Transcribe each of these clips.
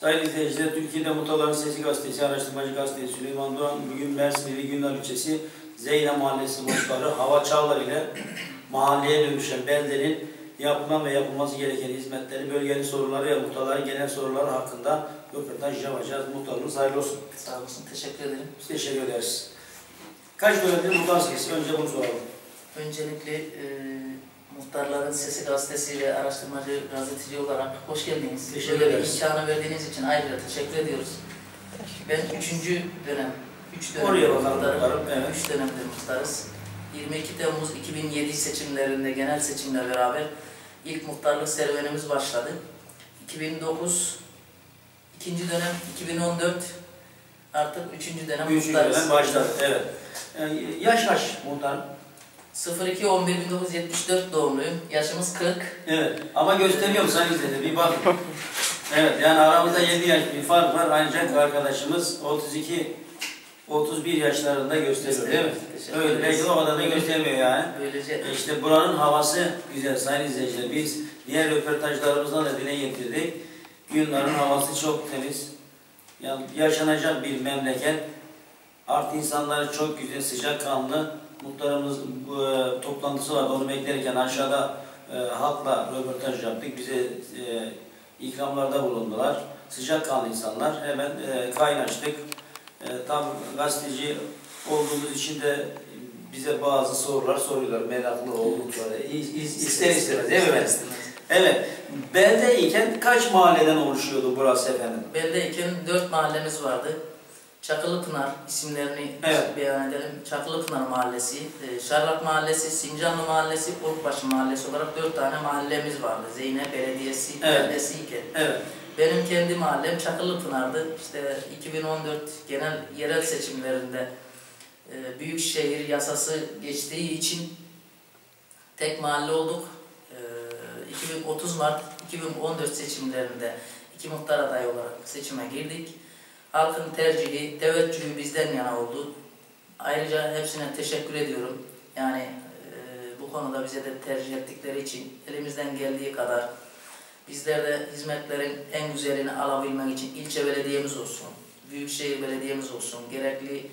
Sayın izleyiciler, Türkiye'de Mutaların Sesi Gazetesi, Araştırmacı Gazetesi Süleyman Doğan, bugün Mersin ili Günler ilçesi Zeyne Mahallesi muhtarı Hava Çağlar ile mahalleye dönüşen beldenin yapılan ve yapılması gereken hizmetleri, bölgenin soruları ve muhtarların genel soruları hakkında röportaj yapacağız. Muhtarımız hayırlı olsun. Sağ olasın, teşekkür ederim. Biz teşekkür ederiz. Kaç dönemdir muhtarsınız? Önce bunu soralım. Öncelikle e, Muhtarların Sesi Gazetesi ve araştırmacı gazeteci olarak hoş geldiniz. Teşekkür Böyle bir ederiz. imkanı verdiğiniz için ayrıca teşekkür ediyoruz. Ben üçüncü dönem, üç dönem Oraya muhtarım. evet. Üç dönemdir muhtarız. 22 Temmuz 2007 seçimlerinde genel seçimle beraber ilk muhtarlık serüvenimiz başladı. 2009 ikinci dönem 2014 artık üçüncü dönem Üçüncü muhtarız. dönem başladı. Evet. Yani yaş kaç muhtarım? 02 11 1974 doğumluyum. Yaşımız 40. Evet. Ama gösteriyorum sayın izleyiciler. Bir bak. Evet. Yani aramızda 7 yaş bir fark var. Ancak arkadaşımız 32 31 yaşlarında gösteriyor değil mi? Öyle. Belki o kadar da göstermiyor yani. Böylece E İşte buranın havası güzel sayın izleyiciler. Biz diğer röportajlarımızdan da dile getirdik. Günlerin havası çok temiz. Yani yaşanacak bir memleket. Artı insanları çok güzel, sıcakkanlı. Muhtarımız e, toplantısı vardı. Onu beklerken aşağıda e, halkla röportaj yaptık. Bize e, ikramlarda bulundular. Sıcakkanlı insanlar. Hemen e, kaynaştık. E, tam gazeteci olduğumuz için de bize bazı sorular soruyorlar. Meraklı oldukları. İster istemez değil mi. Evet. Beldeyken kaç mahalleden oluşuyordu burası efendim? Beldeyken dört mahallemiz vardı. Çakılıpınar isimlerini Evet. beyan edelim. Çakılıpınar Mahallesi, e, Şarlak Mahallesi, Sincanlı Mahallesi, Urkbaşı Mahallesi olarak dört tane mahallemiz vardı. Zeynep Belediyesi, Evet. beldesiyken. Evet. Benim kendi mahallem Çakılıpınar'dı. İşte 2014 genel yerel seçimlerinde e, büyükşehir yasası geçtiği için tek mahalle olduk. E, 2030 Mart 2014 seçimlerinde iki muhtar adayı olarak seçime girdik. Halkın tercihi, teveccühü bizden yana oldu. Ayrıca hepsine teşekkür ediyorum. Yani e, bu konuda bize de tercih ettikleri için elimizden geldiği kadar Bizler de hizmetlerin en güzelini alabilmek için ilçe belediyemiz olsun, büyükşehir belediyemiz olsun, gerekli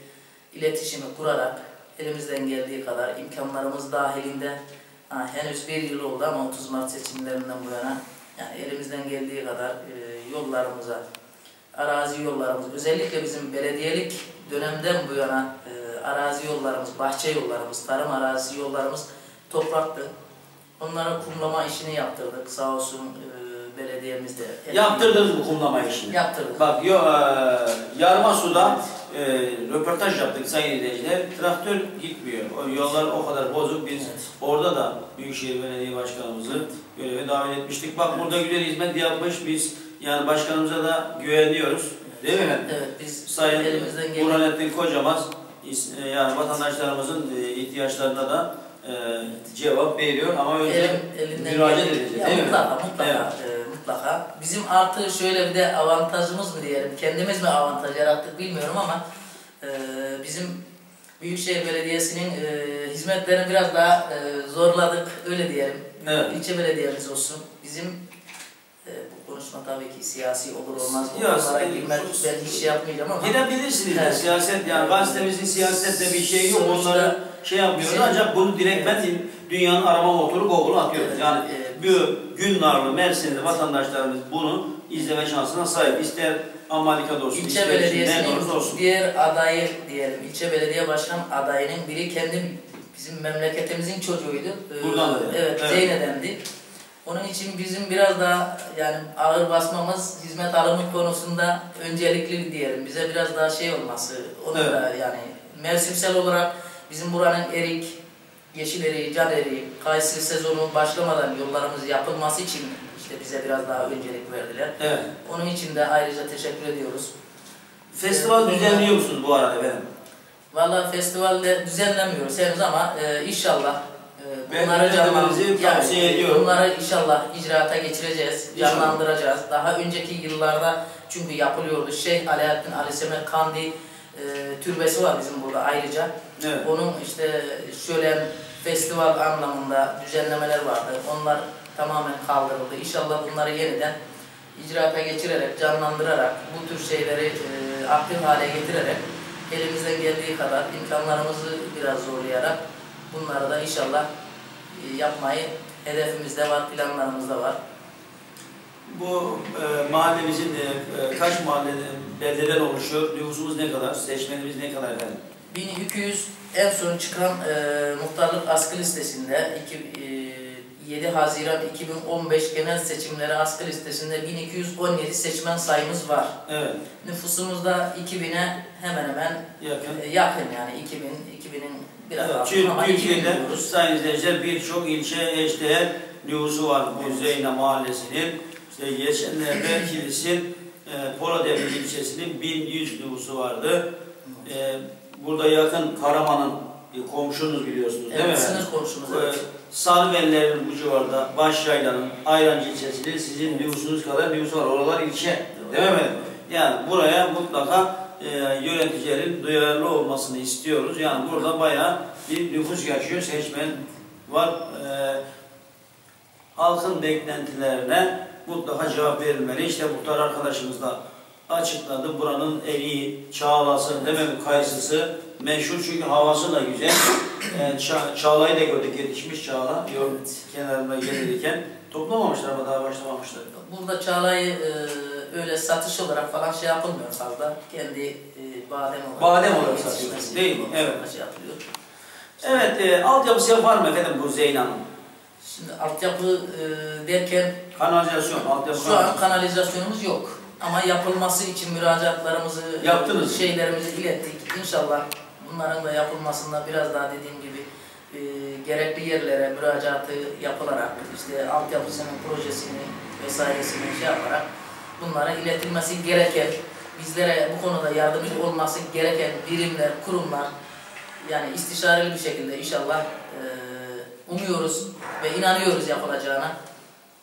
iletişimi kurarak elimizden geldiği kadar imkanlarımız dahilinde ha, henüz bir yıl oldu ama 30 Mart seçimlerinden bu yana yani elimizden geldiği kadar e, yollarımıza, arazi yollarımız, özellikle bizim belediyelik dönemden bu yana e, arazi yollarımız, bahçe yollarımız, tarım arazisi yollarımız topraktı. Onlara kumlama işini yaptırdık sağ olsun e, belediyemiz de. Yaptırdınız bu kumlama işini. Yaptırdık. Bak yo, e, yarma suda e, röportaj yaptık sayın izleyiciler. Traktör gitmiyor. O yollar o kadar bozuk. Biz Evet. orada da Büyükşehir Belediye Başkanımızı göreve davet etmiştik. Bak burada güzel hizmet yapmış. Biz yani başkanımıza da güveniyoruz. Değil mi efendim? Evet biz Sayın elimizden gelen Burhanettin Kocamaz e, yani vatandaşlarımızın e, ihtiyaçlarına da e, cevap veriyor ama önce elinden müracaat edeceğiz Ya değil mi? mutlaka, mutlaka, e, mutlaka. Bizim artı şöyle bir de avantajımız mı diyelim, kendimiz mi avantaj yarattık bilmiyorum ama e, bizim Büyükşehir Belediyesi'nin e, hizmetlerini biraz daha e, zorladık, öyle diyelim. Evet. İlçe belediyemiz olsun. Bizim e, konuşma tabii ki siyasi olur olmaz. Konulara girmek ben hiç şey yapmayacağım ama. Gidebilirsiniz de Evet. siyaset yani gazetemizin siyasette bir şey yok onları şey yapmıyoruz ancak bunu direkt ben dünyanın arama motoru Google'a atıyoruz. Evet, Yani evet. bu Günlarlı, Mersin'de vatandaşlarımız bunu izleme şansına sahip. İster Amerika'da olsun, İlçe ister belediyesinin olsun. diğer adayı diyelim, ilçe belediye başkan adayının biri kendi bizim memleketimizin çocuğuydu. Ee, Buradan da yani. Evet, Evet. Zeyne'dendi. Onun için bizim biraz daha yani ağır basmamız hizmet alımı konusunda öncelikli diyelim. Bize biraz daha şey olması, onu Evet. da yani mevsimsel olarak bizim buranın erik, yeşil eriği, can eriği, kayısı sezonu başlamadan yollarımız yapılması için işte bize biraz daha öncelik verdiler. Evet. Onun için de ayrıca teşekkür ediyoruz. Festival düzenliyor musunuz bu arada efendim? Valla festivalde düzenlemiyoruz henüz ama e, inşallah Ben bunları düzenlemenizi tavsiye ediyorum. Bunları inşallah icraata geçireceğiz, İnşallah. canlandıracağız. Daha önceki yıllarda çünkü yapılıyordu. Şeyh Alaaddin Ali Kandi e, türbesi var bizim burada ayrıca. Evet. Onun işte şöyle festival anlamında düzenlemeler vardı. Onlar tamamen kaldırıldı. İnşallah bunları yeniden icraata geçirerek, canlandırarak, bu tür şeyleri e, aktif hale getirerek elimizden geldiği kadar imkanlarımızı biraz zorlayarak bunları da inşallah yapmayı hedefimizde var, planlarımızda var. Bu e, mahallemizin e, e, kaç mahalle beldeden oluşuyor? Nüfusumuz ne kadar? Seçmenimiz ne kadar efendim? 1200 en son çıkan e, muhtarlık askı listesinde iki, e, 7 Haziran 2015 genel seçimleri askı listesinde 1217 seçmen sayımız var. Evet, Nüfusumuz da 2000'e hemen hemen yakın. e, yakın yani 2000 2000'in biraz Evet, çünkü 2000 Türkiye'de sayın izleyiciler birçok ilçe eşdeğer nüfusu var. Bu Zeyna Mahallesi'nin, işte geçenlerde Kilis'in, e, Poladevri ilçesinin 1100 nüfusu vardı. E, burada yakın Karaman'ın e, komşunuz biliyorsunuz değil mi? Evet, sınır komşumuz. E, Evet. Sarıbellerin bu civarda, Başyaylan'ın, Ayrancı ilçesinin sizin nüfusunuz kadar nüfusu var. Oralar ilçe. Değil mi? Yani buraya mutlaka e, yöneticilerin duyarlı olmasını istiyoruz. Yani burada bayağı bir nüfus yaşıyor, seçmen var. E, halkın beklentilerine mutlaka cevap verilmeli. İşte muhtar arkadaşımız da açıkladı. Buranın en iyi çağlası, mi? Kayısısı meşhur çünkü havası da güzel. E, ça çağlayı da gördük yetişmiş çağla. Evet. kenarında gelirken toplamamışlar ama daha başlamamışlar. Burada Çağla'yı e, öyle satış olarak falan şey yapılmıyor fazla. Kendi e, badem olarak. Badem olarak satıyorsunuz, değil mi? Evet. Şey yapılıyor. Evet, e, altyapısı yapar mı efendim bu Zeyna'nın? Şimdi altyapı e, derken Kanalizasyon, altyapı şu an kanalizasyonumuz yok. Ama yapılması için müracaatlarımızı, Yaptınız. şeylerimizi ilettik. İnşallah bunların da yapılmasında biraz daha dediğim gibi e, gerekli yerlere müracaatı yapılarak işte altyapısının projesini vesairesini şey yaparak bunlara iletilmesi gereken bizlere bu konuda yardımcı olması gereken birimler, kurumlar yani istişareli bir şekilde inşallah e, umuyoruz ve inanıyoruz yapılacağına.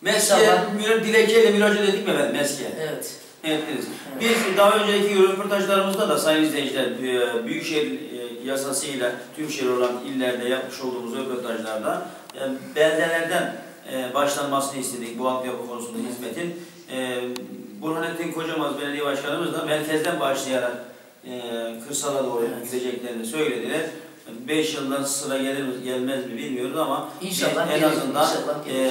Meskiye, dilekçeyle müracaat ettik mi efendim Meskiye? Evet. Ettiniz. Evet. Biz daha önceki röportajlarımızda da sayın izleyiciler e, Büyükşehir e, yasasıyla tüm şehir olan illerde yapmış olduğumuz röportajlarda e, beldelerden başlanmasını istedik bu altyapı konusunda hizmetin. Burhanettin Kocamaz Belediye Başkanımız da merkezden başlayarak e, kırsala doğru Evet. gideceklerini söylediler. 5 yıldan sıra gelir mi gelmez mi bilmiyoruz ama İnşallah en gelir, azından inşallah gelir. e,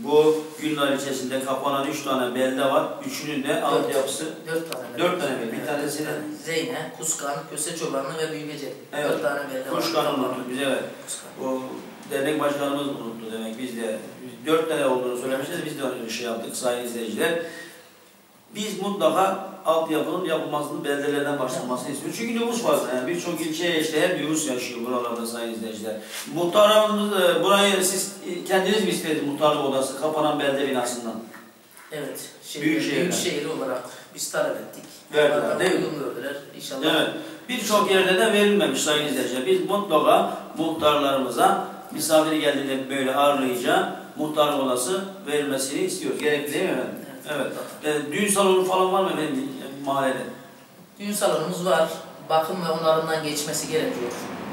bu Gülnar ilçesinde kapanan 3 tane belde var. Üçünün de altyapısı Dört tane. Dört tane mi? Bir Evet, tanesi dört de- tane. Zeyne, Kuskan, Köse Çobanlı ve Büyükece. Evet. Dört tane belde var. Kapalı. unuttuk biz evet. Kuskan. O dernek başkanımız unuttu demek. Biz de biz dört tane olduğunu söylemişiz. Biz de bir şey yaptık sayın izleyiciler. Biz mutlaka altyapının yapılmasını beldelerden başlamasını istiyoruz. Çünkü nüfus fazla. Yani birçok ilçeye işte her nüfus yaşıyor buralarda sayın izleyiciler. Muhtarımız e, burayı siz e, kendiniz mi istediniz muhtarlık odası kapanan belde binasından? Evet. Şey, Büyükşehir'den. büyük şehir olarak biz talep ettik. Verdiler, değil mi? gördüler. İnşallah. Evet. Birçok yerde de verilmemiş sayın izleyiciler. Biz mutlaka muhtarlarımıza misafiri geldiğinde böyle ağırlayınca muhtar odası verilmesini istiyoruz. Gerekli değil mi efendim? Evet. E, düğün salonu falan var mı efendim e, mahallede? Düğün salonumuz var. Bakım ve onarımdan geçmesi gerekiyor.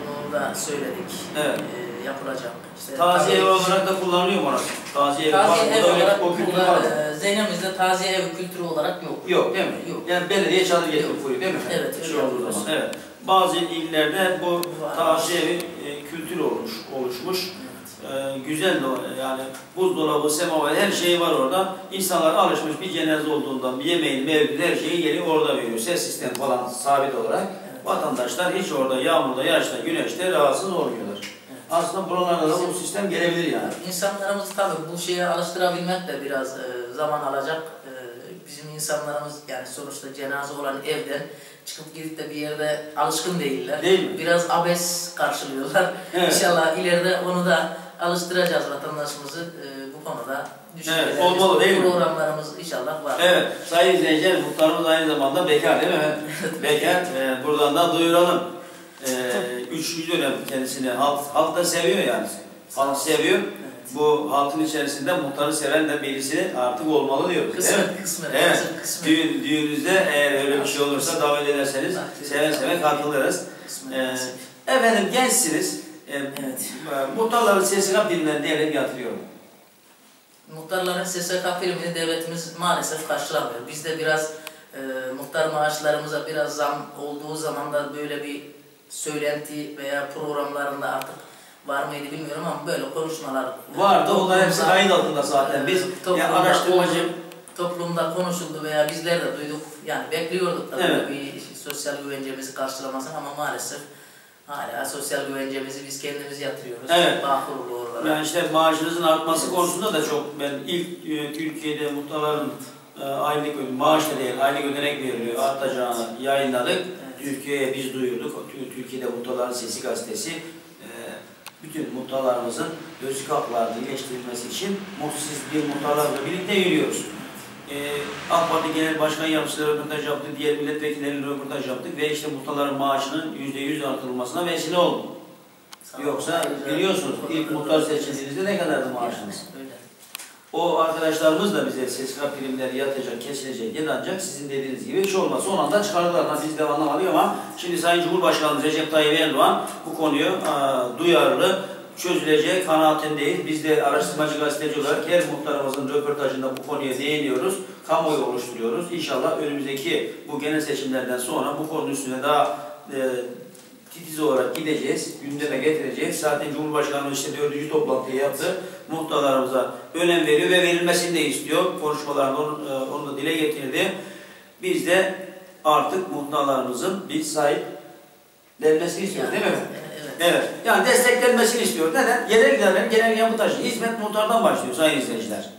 Bunu da söyledik. Evet. Ee, yapılacak. İşte Taziye tabii- olarak da kullanılıyor mu orası? Taziye? Taziye ev öyle olarak o kültür var e, Zeynep'imizde taziye ev kültürü olarak yok. Yok değil mi? Yok. Yani belediye çadır getirip koyuyor değil mi? Evet, Şey olduğu zaman. Evet. Bazı illerde bu taziye evi e, kültür olmuş, oluşmuş. Evet. Ee, güzel de yani buzdolabı, semaver her şey var orada. İnsanlar alışmış bir cenaze olduğunda bir yemeğin, mevlid her şeyi geliyor orada veriyor. Ses sistemi falan sabit olarak. Evet. Vatandaşlar hiç orada yağmurda, yağışta, güneşte rahatsız olmuyorlar. Evet. Aslında buralarda da bu sistem gelebilir yani. İnsanlarımızı tabii bu şeye alıştırabilmek de biraz e, zaman alacak. E, bizim insanlarımız yani sonuçta cenaze olan evden çıkıp gidip de bir yerde alışkın değiller. Değil mi? Biraz abes karşılıyorlar. Evet. İnşallah ileride onu da alıştıracağız vatandaşımızı e, bu konuda. düşüncelerimiz, olmalı değil mi? Programlarımız inşallah var. Evet, sayın izleyiciler, muhtarımız aynı zamanda bekar değil mi? bekar, e, buradan da duyuralım. E, üçüncü dönem kendisini, halk, halk da seviyor yani. Halk seviyor. Evet. Bu halkın içerisinde muhtarı seven de birisi artık olmalı diyoruz. değil mi? Kısmet, kısmet, Evet. kısmet, kısmet. Düğün, düğününüzde eğer öyle bir şey olursa davet ederseniz seve seve katılırız. Kısmet, Ee, kısmet. efendim gençsiniz. Ee, Evet. Muhtarların sesine birinden diyelim yatırıyorum. muhtarların SSK primini devletimiz maalesef karşılamıyor. Biz de biraz e, muhtar maaşlarımıza biraz zam olduğu zaman da böyle bir söylenti veya programlarında artık var mıydı bilmiyorum ama böyle konuşmalar Vardı. Onlar hepsi kayıt altında zaten. Biz toplumda yani araştırmacı toplumda konuşuldu veya bizler de duyduk. Yani bekliyorduk tabii Evet. bir sosyal güvencemizi karşılamasını ama maalesef hala sosyal güvencemizi biz kendimiz yatırıyoruz. Evet. Bağ kurulu olarak. Yani işte maaşınızın artması konusunda da çok ben ilk e, Türkiye'de muhtarların e, aylık maaş da değil aylık ödenek veriliyor artacağını yayınladık. Evet. Türkiye'ye biz duyurduk. Tü- Türkiye'de Muhtarların Sesi gazetesi e, bütün muhtarlarımızın özlük haklarını iyileştirilmesi için mutsuz bir muhtarlarla birlikte yürüyoruz. E, AK Parti Genel Başkan Yardımcısı röportaj yaptı, diğer milletvekilleriyle röportaj yaptık ve işte muhtarların maaşının %100 artırılmasına vesile oldu. Sağ olun. Yoksa Ayrıca- biliyorsunuz ilk muhtar seçildiğinizde ne kadardı maaşınız? Öyle. O arkadaşlarımız da bize SSK primleri yatacak, kesilecek ancak sizin dediğiniz gibi hiç olmazsa o anda çıkardılar. Ha, biz de anlamadık ama şimdi Sayın Cumhurbaşkanımız Recep Tayyip Erdoğan bu konuyu aa, duyarlı, çözüleceği kanaatindeyiz. Biz de araştırmacı gazeteci olarak her muhtarımızın röportajında bu konuya değiniyoruz, kamuoyu oluşturuyoruz. İnşallah önümüzdeki bu genel seçimlerden sonra bu konu üstüne daha e, titiz olarak gideceğiz, gündeme getireceğiz. Zaten Cumhurbaşkanımız işte dördüncü toplantıyı yaptı. Muhtarlarımıza önem veriyor ve verilmesini de istiyor. Konuşmalarında onu, e, onu da dile getirdi. Biz de artık muhtarlarımızın bir sahiplenmesini istiyoruz değil mi? Evet. Evet. Yani desteklenmesini istiyor. Neden? Genel giderlerin genel yapı taşı. Hizmet muhtardan başlıyor sayın izleyiciler.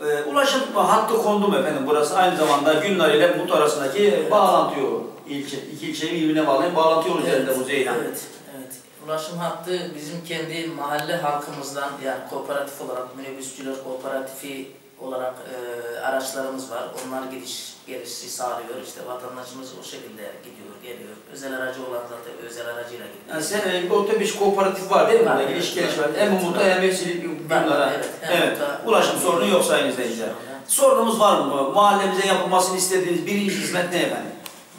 Ee, ulaşım hattı kondu mu efendim burası aynı zamanda Günler ile Mut arasındaki bağlantı yolu. İlçe, iki ilçeyi birbirine bağlayan bağlantı yolu üzerinde bu Zeydan. Evet, evet. Ulaşım hattı bizim kendi mahalle halkımızdan yani kooperatif olarak minibüsçüler kooperatifi olarak e, araçlarımız var. Onlar gidiş gelişi sağlıyor. İşte vatandaşımız o şekilde gidiyor, geliyor. Özel aracı olan zaten özel aracıyla gidiyor. Yani sen e, bir otobüs kooperatif var değil mi? Var, evet, giriş geliş var. Hem Umut'a hem Vesilik Var, bunlara. evet, hem Evet. Ulaşım sorunu yok sayın izleyiciler. Sorunumuz var mı? Mahallemize yapılmasını istediğiniz birinci hizmet ne efendim?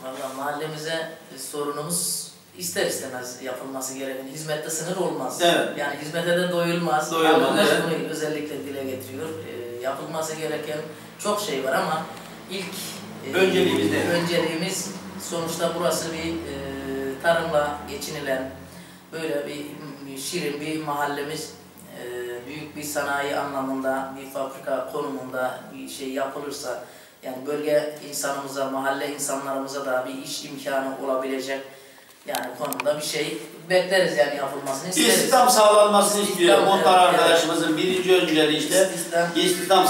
Valla mahallemize e, sorunumuz ister istemez yapılması gereken hizmette sınır olmaz. Evet. Yani hizmete de doyulmaz. Doyulmaz, evet. bunu özellikle dile getiriyor. E, yapılması gereken çok şey var ama ilk e, Önceliğimiz? Önceliğimiz sonuçta burası bir e, tarımla geçinilen böyle bir, bir şirin bir mahallemiz. E, büyük bir sanayi anlamında, bir fabrika konumunda bir şey yapılırsa yani bölge insanımıza, mahalle insanlarımıza da bir iş imkanı olabilecek yani konumda bir şey bekleriz yani yapılmasını isteriz. İstihdam sağlanmasını istiyor. Muhtar evet, arkadaşımızın birinci önceliği işte İstihdam. İstihdam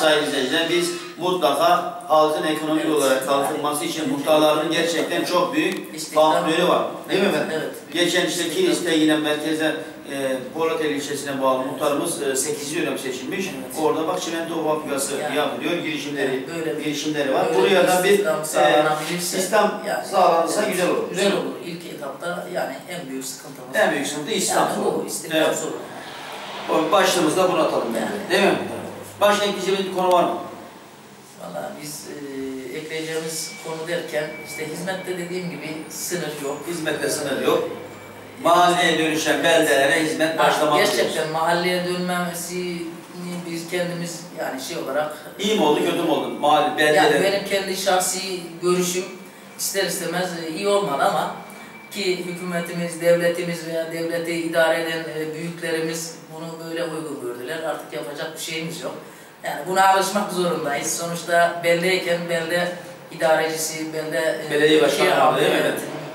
biz mutlaka halkın ekonomik Evet. olarak kalkınması için muhtarların gerçekten çok büyük faktörü var. Değil mi Evet, efendim? evet. Geçen işte. Kilis'te yine merkeze e, Polateli ilçesine bağlı muhtarımız e, 8. dönem seçilmiş. Evet. Orada bak çimento fabrikası Yani- yapılıyor. Girişimleri böyle bir- girişimleri var. Böyle Buraya da bir e, sistem yani- sağlanırsa güzel olur. Güzel olur. İlk etapta yani en büyük sıkıntımız. En büyük sıkıntı istihdam yani sorunu. istihdam Evet. sorunu. Başlığımızda bunu atalım. Yani. Değil mi? Başka ekleyeceğimiz bir konu var mı? Valla biz e, ekleyeceğimiz konu derken işte hizmette dediğim gibi sınır yok. Hizmette sınır yok. Mahalleye dönüşen beldelere hizmet başlamak Gerçekten mahalleye dönmemesi biz kendimiz yani şey olarak İyi mi oldu, kötü mü oldu? Mahalle, yani beldede. benim kendi şahsi görüşüm ister istemez e, iyi olmadı ama ki hükümetimiz, devletimiz veya devleti idare eden e, büyüklerimiz bunu böyle uygun gördüler. Artık yapacak bir şeyimiz yok. Yani buna alışmak zorundayız. Sonuçta beldeyken belde idarecisi, belde e, Belediye başkanı aldı, değil mi?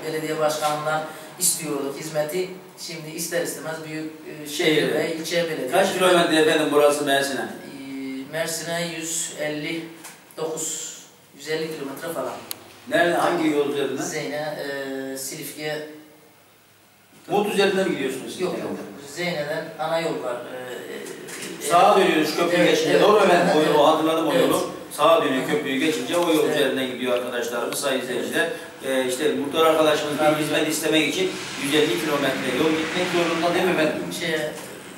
belediye başkanından istiyorduk hizmeti. Şimdi ister istemez büyük e, şehir ve ilçe belediye. Kaç kilometre efendim burası Mersin'e? Ee, Mersin'e 159 150 kilometre falan. Nerede, hangi yol üzerinden? Zeyne, e, Silifke Mut üzerinden mi gidiyorsunuz siz? yok yok. Zeyne'den ana yol var. E, e, Sağa dönüyoruz köprüyü Evet, geçince. evet. Doğru efendim, o yolu hatırladım o Evet. yolu. Sağa dönüyor köprüyü geçince o yol Evet. üzerinden gidiyor arkadaşlarımız, sayın izleyiciler. Ee, işte muhtar arkadaşımız bir hizmet istemek için 150 kilometre yol gitmek zorunda değil mi efendim? İlçe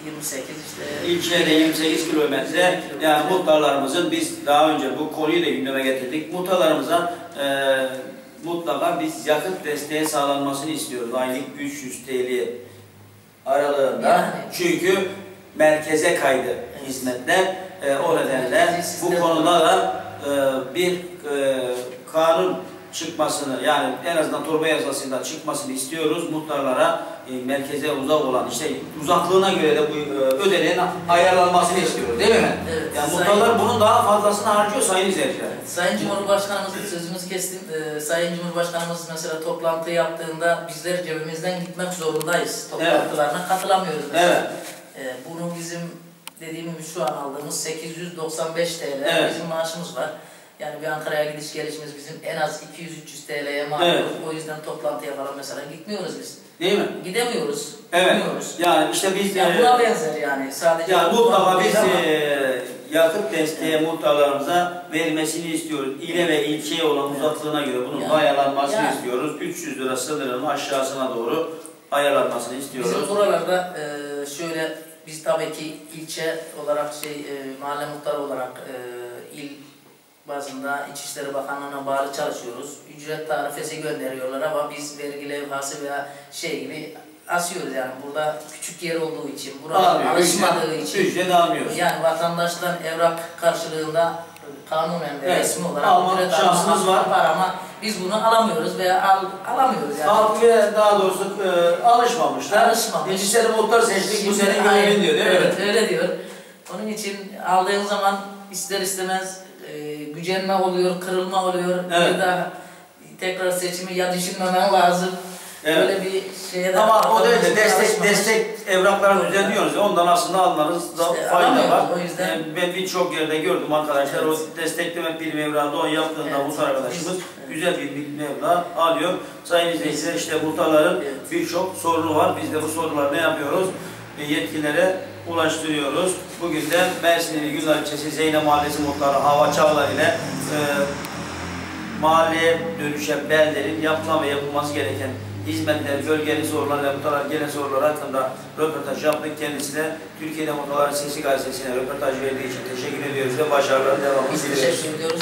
28 işte. İlçeye de 28 kilometre yani muhtarlarımızın biz daha önce bu konuyu da gündeme getirdik. Muhtarlarımıza e, mutlaka biz yakıt desteği sağlanmasını istiyoruz. Aylık 300 TL aralığında. Yani. Çünkü merkeze kaydı hizmetler. e, o nedenle bu konuda da e, bir e, kanun çıkmasını yani en azından torba yasasında çıkmasını istiyoruz. Muhtarlara e, merkeze uzak olan işte uzaklığına göre de bu e, ödeneğin ayarlanmasını istiyoruz değil mi? Evet. Yani Sayın- muhtarlar bunun daha fazlasını harcıyor sayın izleyiciler. Sayın Cumhurbaşkanımızın sözümüzü kestim. Ee, Sayın Cumhurbaşkanımız mesela toplantı yaptığında bizler cebimizden gitmek zorundayız. Toplantılarına katılamıyoruz mesela. Evet. Ee, bunu bizim dediğim gibi şu an aldığımız 895 TL Evet. bizim maaşımız var. Yani bir Ankara'ya gidiş gelişimiz bizim en az 200-300 TL'ye mal Evet. O yüzden toplantıya falan mesela gitmiyoruz biz. Değil mi? Gidemiyoruz. Evet. Gitmiyoruz. Yani işte biz Yani e, buna benzer yani. Sadece Yani mutlaka biz Ama- e, yakıt desteği muhtarlarımıza verilmesini istiyoruz. İle ve ilçeye olan uzaklığına göre bunun Yani- ayarlanmasını yani. istiyoruz. 300 lira sınırının aşağısına doğru ayarlanmasını istiyoruz. Bizim buralarda e, şöyle biz tabii ki ilçe olarak şey e, mahalle muhtarı olarak e, il bazında İçişleri Bakanlığı'na bağlı çalışıyoruz. Ücret tarifesi gönderiyorlar ama biz vergi levhası veya şey gibi asıyoruz yani burada küçük yer olduğu için, burada alışmadığı ücret- için. Ücret almıyoruz. Yani vatandaştan evrak karşılığında kanunen ve Evet, resmi olarak alma ücret şansımız var. var ama biz bunu alamıyoruz veya al, alamıyoruz yani. Halk ve daha doğrusu e, alışmamışlar. Alışmamış. Geçici sene muhtar seçtik, bu sene görevin diyor değil mi? Evet öyle diyor. Onun için aldığın zaman ister istemez gücenme oluyor, kırılma oluyor. Evet. Bir daha tekrar seçimi ya düşünmemen lazım. Evet. Böyle bir şeye de Ama o de vatandaşın destek destek evraklarını düzenliyoruz. ya, Ondan aslında almanızda İşte fayda var. o yüzden- Yani ben birçok yerde gördüm arkadaşlar Evet. o destekleme prim evrağında o yaptığında Evet. muhtar arkadaşımız Evet. güzel bir meblağ alıyor. Sayın izleyiciler işte muhtarların Evet. birçok sorunu var. Biz de bu soruları ne yapıyoruz? E, Yetkililere ulaştırıyoruz. Bugün de Mersin'in Gülnar ilçesi Zeynep Mahallesi muhtarı Hava Çağlar ile e, mahalleye dönüşen beldenin yapılan ve yapılması gereken hizmetler, bölgenin soruları ve muhtarlar genel sorular hakkında röportaj yaptık. Kendisine Türkiye'de Muhtarların Sesi Gazetesi'ne röportaj verdiği için teşekkür ediyoruz ve başarılar devamını Biz diliyoruz. teşekkür ediyoruz.